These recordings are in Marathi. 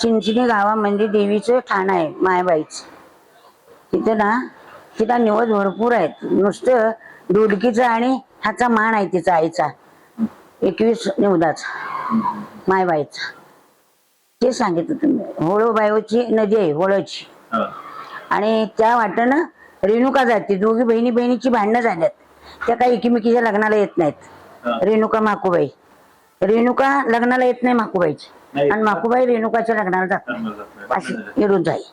चिंचणी गावामध्ये देवीचं ठाण आहे मायबाईच. तिथं ना तिथं निवड भरपूर आहेत. नुसतं दोडकीचं आणि ह्याचा मान आहे तिचा आईचा. एकवीस निवदाचा मायबाईचा. ते सांगितलं तुम्ही. होळोबाईची नदी आहे होळोची. आणि त्या वाटेनं रेणुका जाते. दोघी बहिणी बहिणीची भांडणं झाल्यात. त्या काही एकमेकीच्या लग्नाला येत. नाहीत. रेणुका माकुबाई. रेणुका लग्नाला येत नाही माकुबाईची. आणि माकुबाई रेणुकाच्या लग्नाला जातंय. अशी विरोध आहे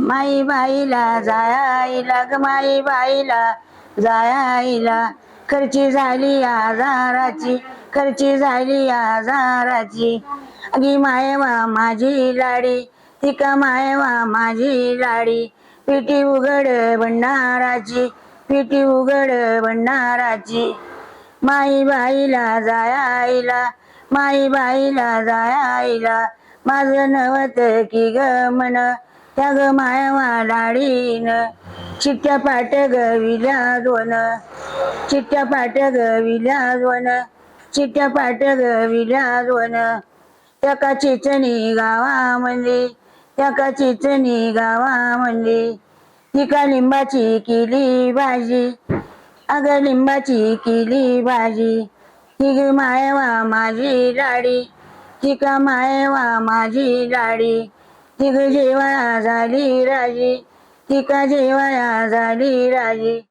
माई बाईला जायला ग माई बाईला जायला. खर्ची झाली आजाराची खर्ची झाली आजाराची. अगी मायवा माझी लाडी तिका मायवा माझी लाडी. पिटी उघड भंडाराची पिटी उघड भंडाराची. माई बाईला जायला माई बाईला जायला. माझं नवत की ग त्या ग मायवा लाडीन. चिट्ट्या पाट गविल्या दोन चिट्ट्या पाट गविल्या दोन चिट्ट्या पाट गविल्या दोन. त्या चिचणी गावामध्ये त्या का चिचणी गावामध्ये ती तिका लिंबाची केली भाजी. अग लिंबाची केली भाजी. हिग मायवा माझी लाडी. ती मायवा माझी लाडी. ती ग झाली राजी. तिका का झाली राजी.